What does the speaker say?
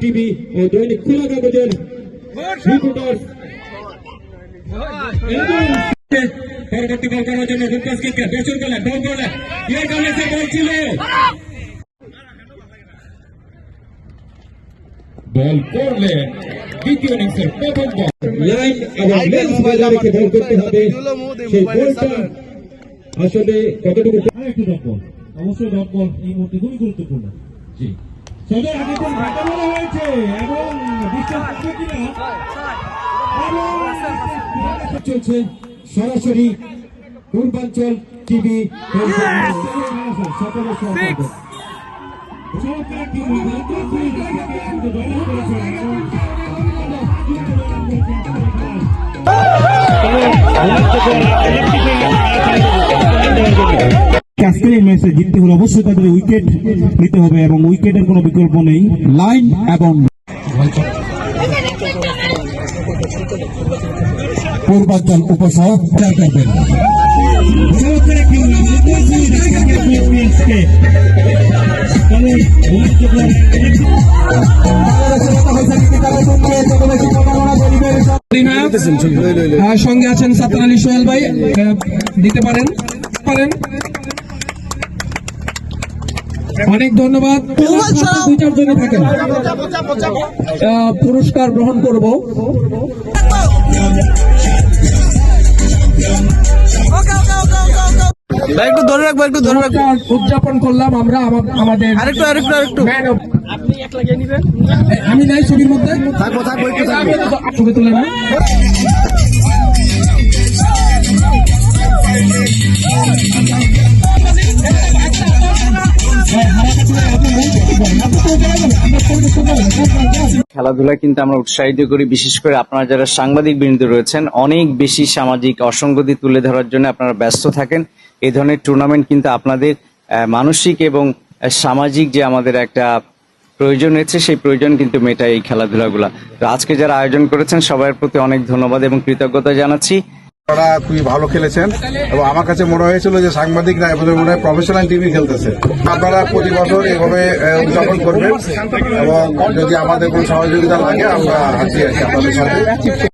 TV দৈনিক খোলা কাগজের রিপোর্টার পরবর্তী বল করার জন্য রূপদাস কিংকে করলেন বল করলেন ইয়ার কলেজে বল ছিল। বল করলেন দ্বিতীয় ইনিংসের প্রথম বল। লাইন লেন্স রেখে বল করতে হবে সেই বলটা আসলে কতটুকু আরেকটি ডট বল অবশ্যই ডট বল এই মুহূর্তে খুবই গুরুত্বপূর্ণ। জি। আগে তো ঘাটা বলা হয়েছে এবং বিশ্বাস করবে কিনা চলছে সরাসরি পূর্বাঞ্চল টিভি সকলের সহযোগিতা এই ম্যাচে জিততে হলে অবশ্যই তাদের উইকেট নিতে হবে এবং উইকেটের কোনো বিকল্প নেই। লাইন এবং পূর্বাঞ্চল উপসহ করবেন চমৎকার কারণ আর সঙ্গে আছেন সাতার আলী সোহেল ভাই। দিতে পারেন? পারেন? অনেক ধন্যবাদ। দুই চারজনে থাকেন। পুরস্কার গ্রহণ করব। ভাই একটু ধরে রাখব একটু ধরে রাখব। উদযাপন করলাম আমরা আমা- আমাদের আরেকটু আরেকটু আরেকটু। Man of- আমি নাই ছবির মধ্যে। থাকব থাকব একটু থাকব। ছবি তুলে না খেলাধুলা কিন্তু আমরা উৎসাহিত করি বিশেষ করে আপনারা যারা সাংবাদিক বৃন্দ রয়েছেন অনেক বেশি সামাজিক অসঙ্গতি তুলে ধরার জন্য আপনারা ব্যস্ত থাকেন। এই ধরনের টুর্নামেন্ট কিন্তু আপনাদের মানসিক এবং সামাজিক যে আমাদের একটা প্রয়োজন রয়েছে, সেই প্রয়োজন কিন্তু মেটায় এই খেলাধুলাগুলা। তো আজকে যারা আয়োজন করেছেন, সবার প্রতি অনেক ধন্যবাদ এবং কৃতজ্ঞতা জানাচ্ছি। ওরা খুবই ভালো খেলেছেন এবং আমার কাছে মনে হয়েছিল যে সাংবাদিকরা এবছর মনে হয় প্রফেশনাল টিমই খেলতেছে। আপনারা প্রতি বছর এভাবে উদযাপন করবেন এবং যদি আমাদের কোনো সহযোগিতা লাগে, আমরা আছি আপনাদের সাথে।